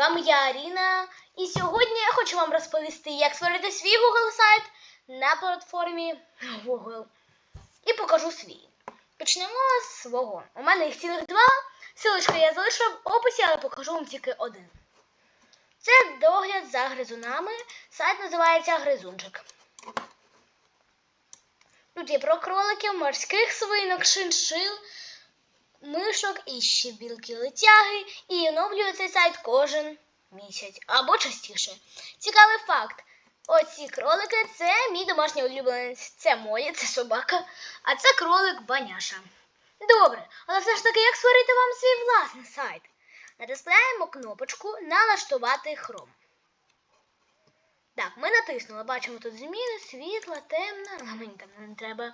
вами я Аріна, і сьогодні я хочу вам розповісти, як створити свій Google сайт на платформі Google. І покажу свій. Почнемо з свого. У мене їх цілих два. Силочку я залишу в описі, але покажу вам тільки один. Це догляд за гризунами. Сайт називається Гризунчик. Тут є про кроликів, морських свинок, шиншил, мишок і ще білки летяги, і оновлює цей сайт кожен місяць або частіше. Цікавий факт. Оці кролики це мій домашній улюбленець. Це моє, це собака, а це кролик баняша. Добре, але все ж таки, як створити вам свій власний сайт? Натискаємо кнопочку Налаштувати хром. Так, ми натиснули, бачимо тут зміни, світла, темна, але мені там не треба.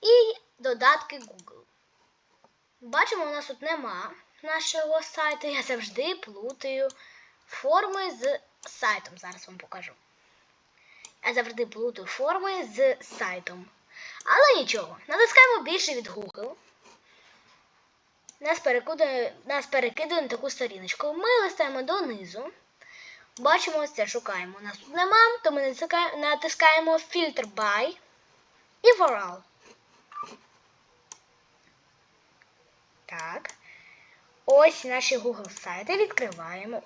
І додатки Google. Бачимо, у нас тут нема нашого сайту. Я завжди плутаю форми з сайтом. Зараз вам покажу. Я завжди плутаю форми з сайтом. Але нічого. Натискаємо більше від Google. Нас перекидує, нас перекидує на таку сторіночку. Ми листаємо донизу. Бачимо ось це, шукаємо. У нас тут нема, то ми натискаємо, Filter by і For All. Так. Ось наші Google сайти відкриваємо.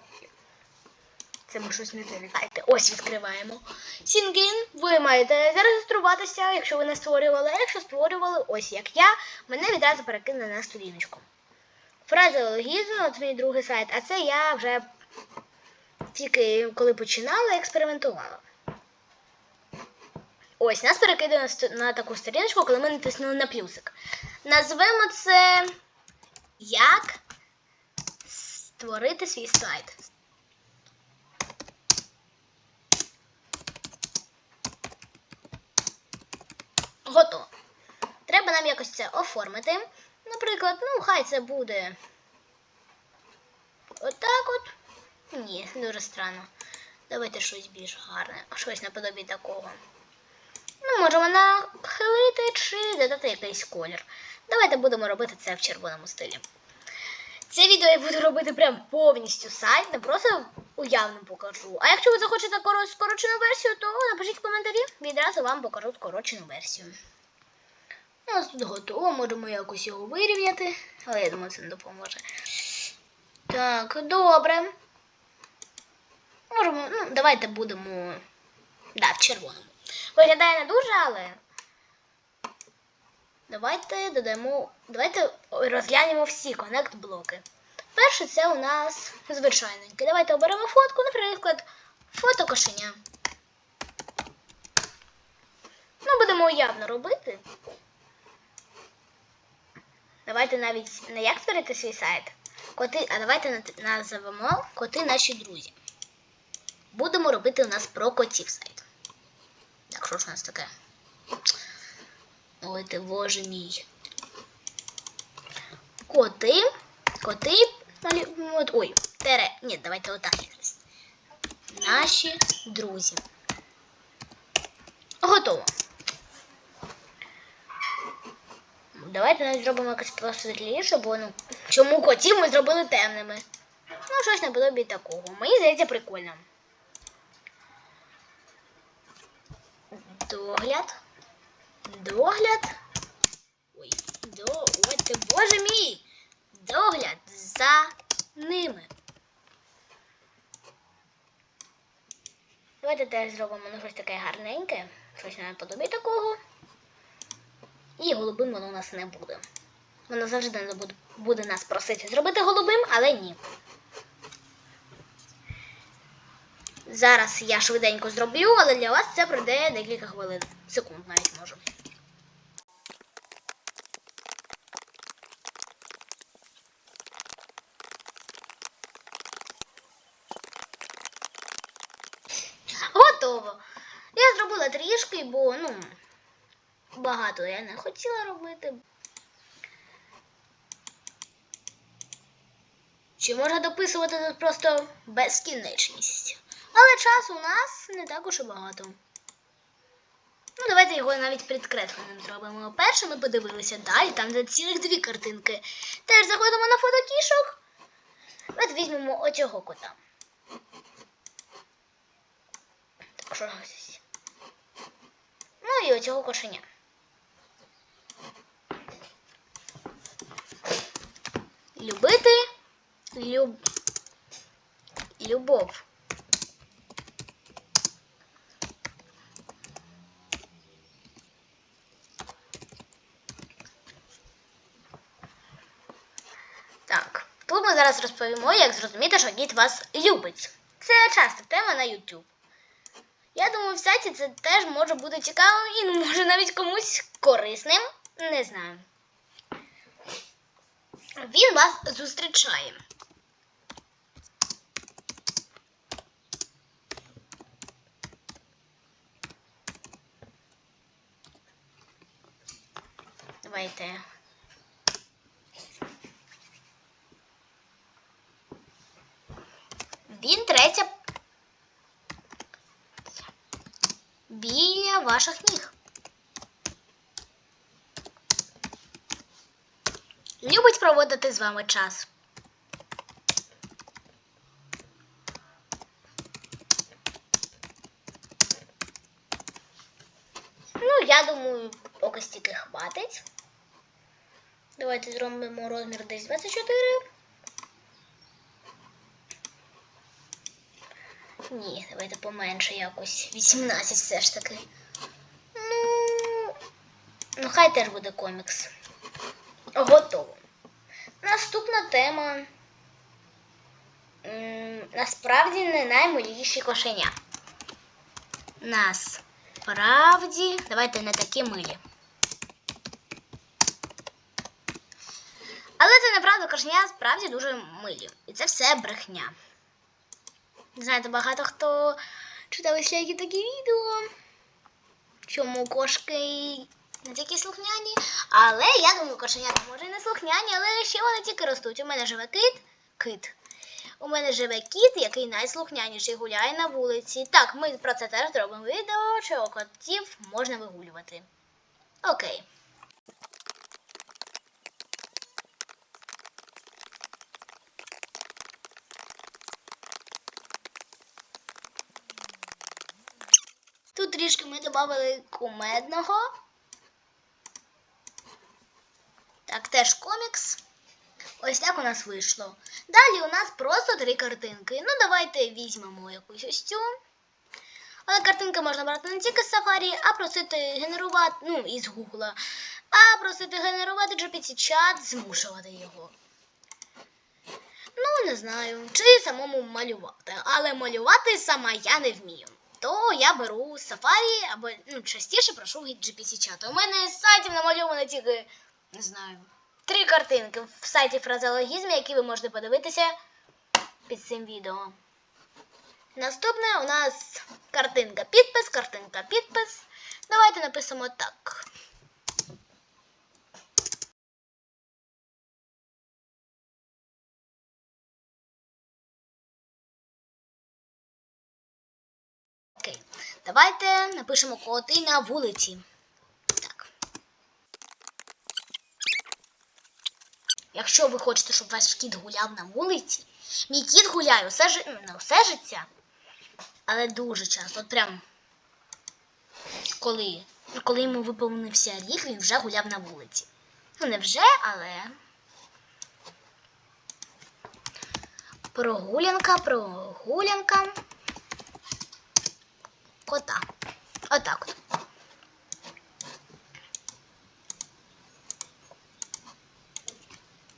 Це ми щось не те. Ось відкриваємо. Сінгін, ви маєте зареєструватися, якщо ви не створювали. А якщо створювали, ось як я, мене відразу перекинули на сторіночку. Фраза логізм, от мій другий сайт, а це я вже тільки коли починала, експериментувала. Ось, нас перекидає на, на таку сторіночку, коли ми натиснули на плюсик. Назвемо це як створити свій сайт. Готово. Треба нам якось це оформити. Наприклад, ну, хай це буде. Отак от. Ні, дуже странно. Давайте щось більш гарне, щось наподобі такого. Ну, можемо нахилити чи додати якийсь колір. Давайте будемо робити це в червоному стилі. Це відео я буду робити прям повністю сайт, не просто уявно покажу. А якщо ви захочете коро- скорочену версію, то напишіть в коментарі, відразу вам покажу скорочену версію. У нас тут готово, можемо якось його вирівняти, але я думаю, це не допоможе. Так, добре. Можемо, ну, давайте будемо. Да, в червоному. Виглядає не дуже, але. Давайте додамо. Давайте розглянемо всі коннект-блоки. Перше це у нас звичайненький. Давайте оберемо фотку, наприклад, фото кошеня. Ну, будемо уявно робити. Давайте навіть не як створити свій сайт. Коти, а давайте назовемо коти наші друзі. Будемо робити у нас про котів сайт. Так, що у нас таке? Ой, ти боже мій. Коти. Коти. ой, тере. Ні, давайте отак якось. Наші друзі. Готово. Давайте навіть зробимо якось просвітліше, бо ну. Чому котів ми зробили темними? Ну, щось наподобі такого. Мені здається, прикольно. Догляд. Догляд. Ой, до... Ой, ти боже мій! Догляд за ними. Давайте теж зробимо ну, щось таке гарненьке. Щось наподобі такого. І голубим воно у нас не буде. Воно завжди не буде нас просити зробити голубим, але ні. Зараз я швиденько зроблю, але для вас це пройде декілька хвилин. Секунд навіть можу. Готово. Я зробила трішки, бо, ну, багато я не хотіла робити. Чи можна дописувати тут просто безкінечність? Але часу у нас не так уж і багато. Ну, давайте його навіть підкресленим зробимо. Перше ми подивилися далі, там де цілих дві картинки. Теж заходимо на фото кішок. От візьмемо оцього кота. щось. Ну і оцього кошеня. Любити люб... любов. Так, тут зараз розповімо, як зрозуміти, що кіт вас любить. Це часта тема на YouTube. Я думаю, в сайті це теж може бути цікавим і може навіть комусь корисним. Не знаю. Він вас зустрічає. Давайте. Він третя біля ваших ніг. Любить проводити з вами час. Ну, я думаю, поки стільки хватить. Давайте зробимо розмір десь 24. Ні, давайте поменше якось. 18 все ж таки. Ну, ну хай теж буде комікс. Готово. Наступна тема. Насправді не наймиліші кошеня. Насправді. Давайте не такі милі. Але це неправда, кошеня справді дуже милі. І це все брехня. Знаєте, багато хто читав всякі такі відео, чому кошки не такі слухняні. Але я думаю, кошенята може і не слухняні, але ще вони тільки ростуть. У мене живе кит. Кит. У мене живе кіт, який найслухняніший гуляє на вулиці. Так, ми про це теж зробимо відео, що котів можна вигулювати. Окей. Трішки ми додали кумедного. Так, теж комікс. Ось так у нас вийшло. Далі у нас просто три картинки. Ну, давайте візьмемо якусь ось цю. Але картинки можна брати не тільки з Safari, а просити генерувати, ну, із Гугла, а просити генерувати GPT-чат, змушувати його. Ну, не знаю, чи самому малювати. Але малювати сама я не вмію. То я беру Safari або ну, частіше прошу GPT-чату. У мене з сайтів намальовано тільки, не знаю, три картинки в сайті фразеологізм, які ви можете подивитися під цим відео. Наступне у нас картинка підпис, картинка підпис. Давайте напишемо так. Окей. Давайте напишемо коти на вулиці. Так. Якщо ви хочете, щоб ваш кіт гуляв на вулиці, мій кіт гуляє усе, жи- ну, не усе життя, але дуже часто. От прям коли, коли йому виповнився рік, він вже гуляв на вулиці. Ну, не вже, але. Прогулянка, прогулянка. Кота. Отак от.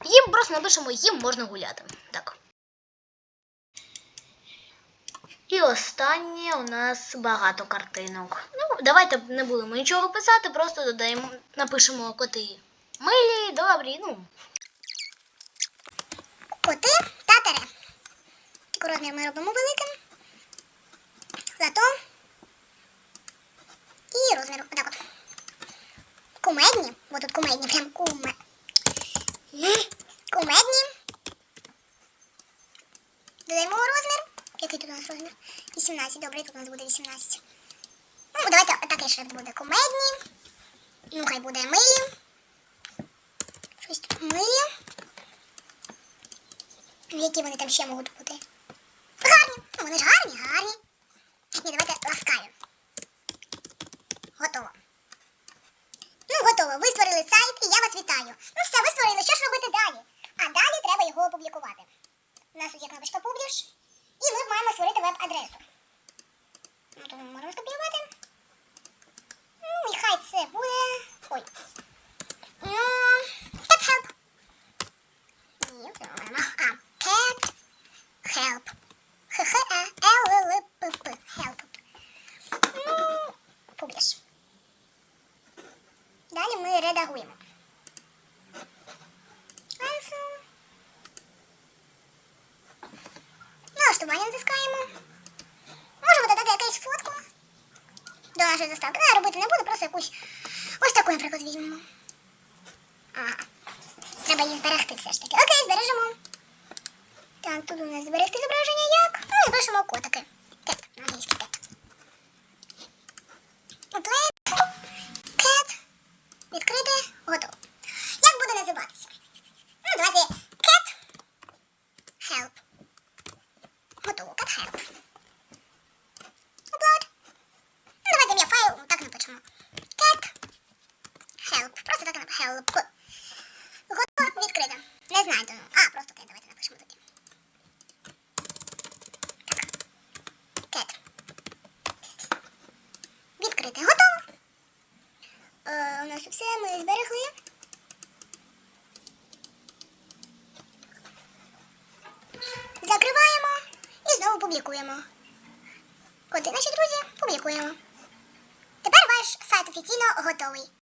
Їм просто напишемо, їм можна гуляти. Так. І останнє у нас багато картинок. Ну, давайте не будемо нічого писати, просто додаємо, напишемо коти. Милі, добрі, ну. Коти та тере. Розмір ми робимо великим. Зато. І розмір отак от. Кумедні. Бо тут кумедні, прям куме. Кумедні. Додаємо розмір. Який тут у нас розмір? 18. Добре, тут у нас буде 18. Ну, давайте такий шрифт буде. Кумедні. Ну, хай буде милі. Щось тут милі. Які вони там ще можуть бути? нашої заставки. Я робити не буду, просто якусь ось таку, наприклад, візьмемо. Ага. Треба її зберегти все ж таки. Окей, збережемо. Так, тут у нас зберегти зображення як. Ну і пишемо котики. так англійський тип.